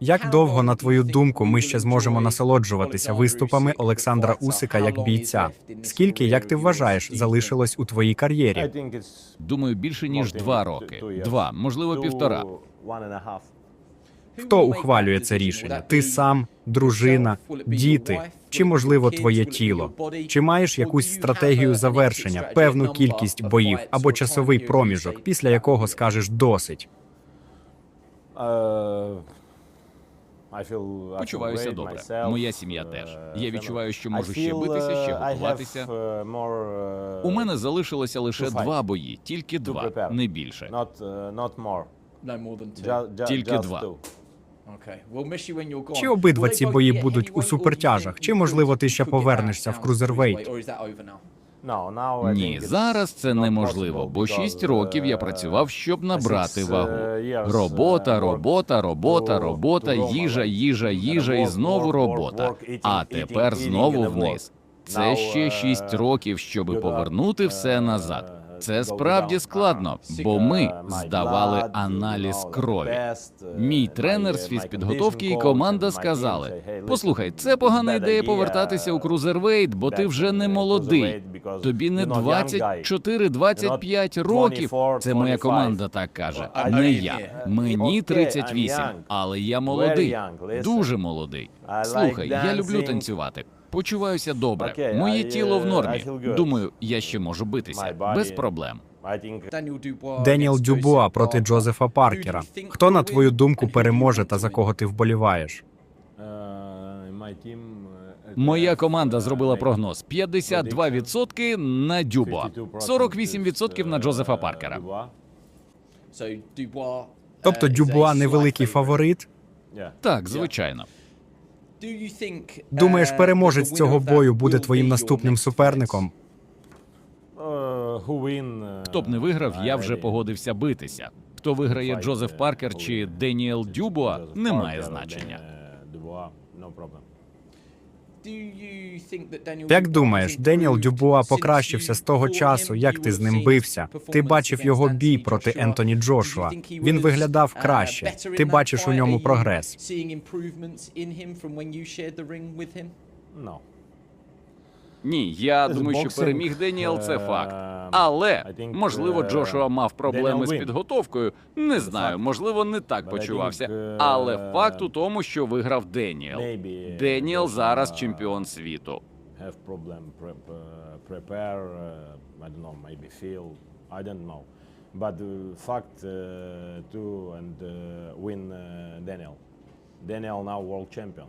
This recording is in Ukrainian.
Як довго, на твою думку, ми ще зможемо насолоджуватися виступами Олександра Усика як бійця? Скільки, як ти вважаєш, залишилось у твоїй кар'єрі? Думаю, більше ніж два роки. Два, можливо, півтора. Хто ухвалює це рішення? Ти сам, дружина, діти, чи можливо твоє тіло? Чи маєш якусь стратегію завершення, певну кількість боїв або часовий проміжок, після якого скажеш досить? Почуваюся добре. Моя сім'я теж. Я відчуваю, що можу ще битися, ще готуватися. У мене залишилося лише два бої, тільки два, не більше. Тільки два. Чи обидва ці бої будуть у супертяжах? Чи можливо ти ще повернешся в крузервейт? Ні, зараз це неможливо, бо шість років я працював, щоб набрати вагу. Робота, робота, робота, робота, їжа, їжа, їжа і знову робота. А тепер знову вниз. Це ще шість років, щоб повернути все назад. Це справді складно, бо ми здавали аналіз крові. Мій тренер з фізпідготовки і команда сказали: послухай, це погана ідея повертатися у крузервейт, бо ти вже не молодий. Тобі не 24-25 років. Це моя команда так каже. Не я. Мені 38, але я молодий, дуже молодий. Слухай, я люблю танцювати. Почуваюся добре. Моє тіло в нормі. Думаю, я ще можу битися без проблем. Деніел Дюбуа проти Джозефа Паркера. Хто, на твою думку, переможе та за кого ти вболіваєш? Моя команда зробила прогноз: 52% на Дюбо, 48% на Джозефа Паркера. Тобто Дюбуа невеликий фаворит? Так, звичайно. Думаєш, переможець цього бою буде твоїм наступним суперником? Хто б не виграв, я вже погодився битися. Хто виграє Джозеф Паркер чи Деніел Дюбуа, не має значення. Як думаєш, Деніел Дюбуа покращився з того часу, як ти з ним бився? Ти бачив його бій проти Ентоні Джошуа. Він виглядав краще. Ти бачиш у ньому прогрес. Ні, я думаю, що переміг Деніел, це факт. Але можливо, Джошуа мав проблеми з підготовкою. Не знаю, можливо, не так почувався. Але факт у тому, що виграв Деніел. Деніел зараз чемпіон світу. uh, uh, I don't know but uh, fact uh, to and uh, win uh, Daniel Daniel now world champion